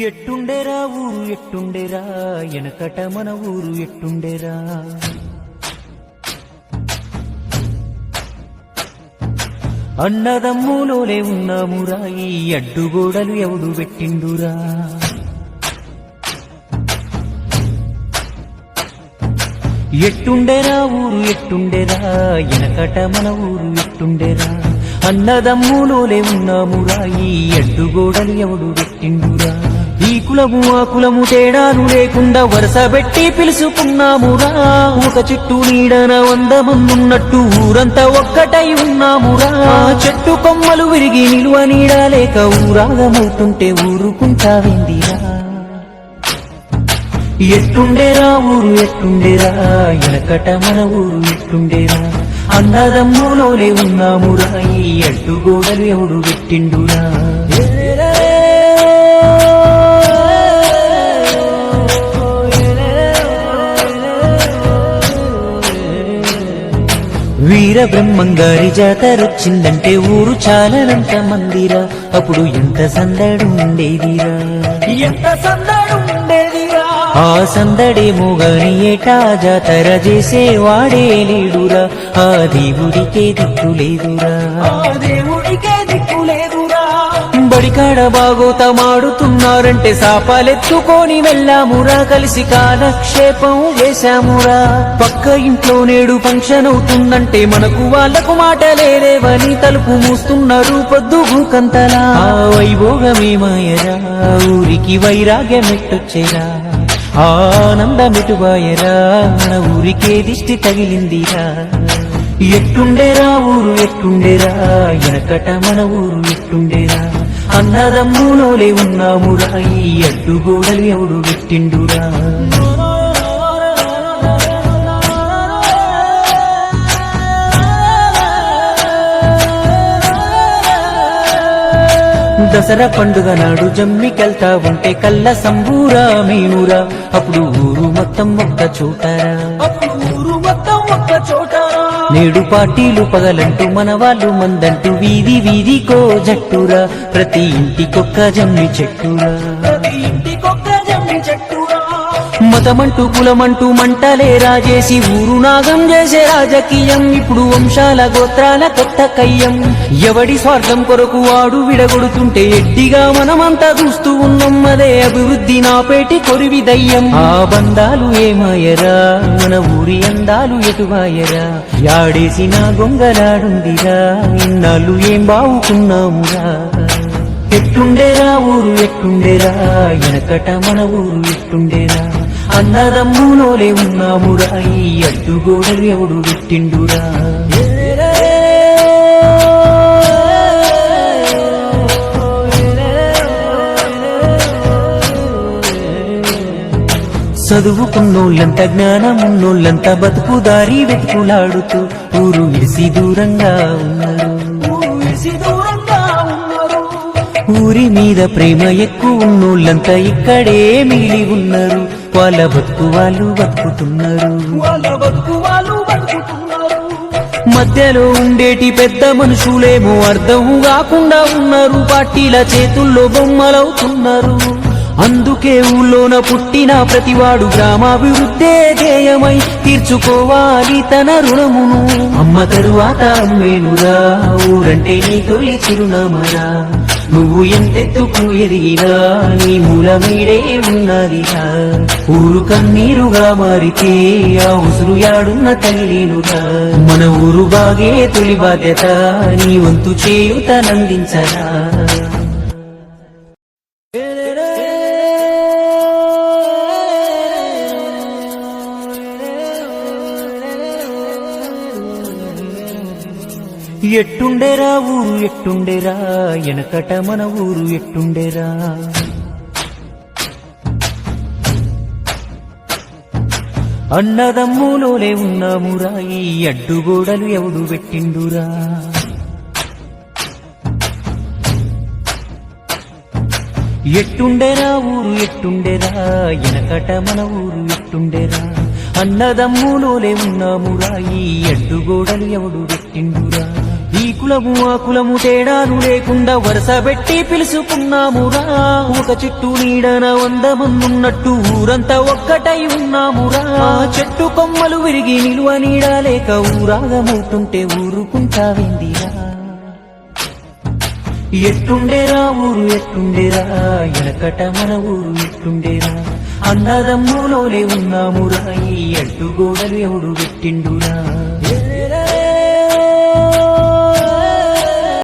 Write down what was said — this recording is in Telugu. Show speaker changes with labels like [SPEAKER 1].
[SPEAKER 1] ఎట్టుండేరా ఊరు ఎట్టుండేరా? ఎనకట మన ఊరు ఎట్టుండేరా? అన్నదమ్ములోనే ఉన్నామురా ఈ అడ్డుగోడలు ఎవడు పెట్టిండురా? ఎట్టుండేరా ఊరు ఎట్టుండేరా? ఎనకట మన ఊరు ఎట్టుండేరా? అన్నదమ్ములోనే ఉన్నామురా ఈ అడ్డుగోడలు ఎవడు పెట్టిండురా? కులము ఆ కులము తేడాను లేకుండా వరుస పెట్టి పిలుచుకున్నామురా ఒక చెట్టు నీడన వంద మందున్నట్టు ఊరంతా ఒక్కటై ఉన్నామురా చెట్టు కొమ్మలు విరిగి నిలువ నీడ లేక ఊరాగమవుతుంటే ఊరుకుంటావిందిరా ఎట్టుండేరా ఊరు ఎట్టుండేరా ఎనకట మన ఊరు ఎట్టుండేరా అన్నదమ్ములోనే ఉన్నామురా ఈ అడ్డుగోడలు ఎవడు పెట్టిండురా వీర బ్రహ్మంగారి జాతరొచ్చిందంటే ఊరు చాలనంత మందిరా. అప్పుడు ఎంత సందడు ఉండేదిరా? ఎంత సందడు ఉండేదిరా? ఆ సందడేమో గాని ఏటా జాతర చేసేవాడే లేడురా. ఆ దేవుడికే దిక్కు లేదురా. ఆ దేవుడికే దిక్కు లేదురా. బడికాడ బాగోతమాడుతున్నారంటే సాపాలెత్తుకొని వెళ్ళామురా కలిసి కాలక్షేపం చేశామురా పక్క ఇంట్లో నేడు ఫంక్షన్ అవుతుందంటే మనకు వాళ్ళకు మాట లేదేవని తలుపు మూస్తున్నారు పొద్దు భూకంతలా. వైభోగమేమాయరా వైభోగమే మాయరా ఊరికి వైరాగ్యం ఎట్టొచ్చేరా ఆనందమిటుబాయరా మన ఊరికే దిష్టి తగిలిందిరా. ఎట్టుండేరా ఊరు ఎట్టుండేరా ఎనకట మన ఊరు ఎట్టుండేరా. అన్నదమ్ములోలే ఉన్నామురా ఈ అడ్డుగోడలు ఎవడు పెట్టిండురా? దసరా పండుగ నాడు జమ్మికెళ్తా ఉంటే కళ్ళ సంబూరా మీనురా అప్పుడు ఊరు మొత్తం ఒక్క చోటరా. ఊరు మొత్తం ఒక్క చోటరా నేడు పార్టీలు పగలంటూ మన వాళ్ళు మందంటూ వీధి వీధికో జట్టురా. ప్రతి ఇంటికొక్క జమ్మి చెట్టురా. మతమంటూ కులమంటూ మంటలే రాజేసి ఊరు నాగం చేసే రాజకీయం. ఇప్పుడు వంశాల గోత్రాల కొత్త కయ్యం. ఎవడి స్వార్థం కొరకు వాడు విడగొడుతుంటే ఎడ్డిగా మనమంతా చూస్తూ ఉన్నాం. అదే అభివృద్ధి నా పేటి కొరివి దయ్యం. ఆ బంధాలు ఏమాయరా? మన ఊరి అందాలు ఎటువాయరా? యాడేసిన గొంగలాడుందిరా? ఇన్నాళ్ళు ఏం బావుకున్నామురా? ఎట్టుండేరా ఊరు ఎట్టుండేరా ఎనకట మన ఊరు ఎట్టుండేరా అన్నదమ్ములోనే ఉన్నామురా ఈ అడ్డుగోడలు ఎవడు పెట్టిండురా? చదువుకున్నోళ్ళంతా జ్ఞానమున్నోళ్ళంతా బతుకు దారి వెతుకులాడుతూ ఊరు విడిసి దూరంగా ఉన్నారు. ఊరు విడిసి దూరంగా ఉన్నారు ఊరి మీద ప్రేమ ఎక్కువ ఉన్నోళ్ళంతా ఇక్కడే మిగిలి ఉన్నారు. వాళ్ళ బతుకు వాళ్ళు బతుకుతున్నారు. మధ్యలో ఉండేటి పెద్ద మనుషులేమో అర్థం కాకుండా ఉన్నారు. పార్టీల చేతుల్లో బొమ్మలవుతున్నారు. అందుకే ఊళ్ళోన పుట్టిన ప్రతివాడు గ్రామాభివృద్ధే ధ్యేయమై తీర్చుకోవాలి తన రుణమును. అమ్మ తరువాత అమ్మేనురా ఊరంటే నీ తొలి చిరునామరా. నువ్వు ఎంతెత్తుకు ఎదిగినా నీ మూల మీడే ఉన్నదిరా. ఊరు కన్నీరుగా మారితే ఆ ఉసురు యాడున్న తగిలేనురా మన ఊరు బాగే తొలి బాధ్యత నీ వంతు చేయుతనందించరా. ఎట్టుండేరా ఊరు ఎట్టుండేరా? ఎనకట మన ఊరు ఎట్టుండేరా? అన్నదమ్ములోనే ఉన్నామురా ఈ అడ్డుగోడలు ఎవడు పెట్టిండురా? ఎట్టుండేరా ఊరు ఎట్టుండేరా? ఎనకట మన ఊరు ఎట్టుండేరా? అన్నదమ్ములోనే ఉన్నామురా ఈ అడ్డుగోడలు ఎవడు పెట్టిండురా? ఈ కులము ఆ కులము తేడాలు లేకుండా వరుస పెట్టి పిలుచుకున్నామురా ఒక చెట్టు నీడన వంద మందున్నట్టు ఊరంతా ఒక్కటై ఉన్నామురా చెట్టు కొమ్మలు విరిగి నిలువ నీడ లేక ఊరాగమవుతుంటే ఊరుకుంటావిందిరా ఎట్టుండేరా ఊరు ఎట్టుండేరా ఎనకట మన ఊరు ఎట్టుండేరా అన్నదమ్ములోనే ఉన్నామురా ఈ అడ్డుగోడలు ఎవడు పెట్టిండురా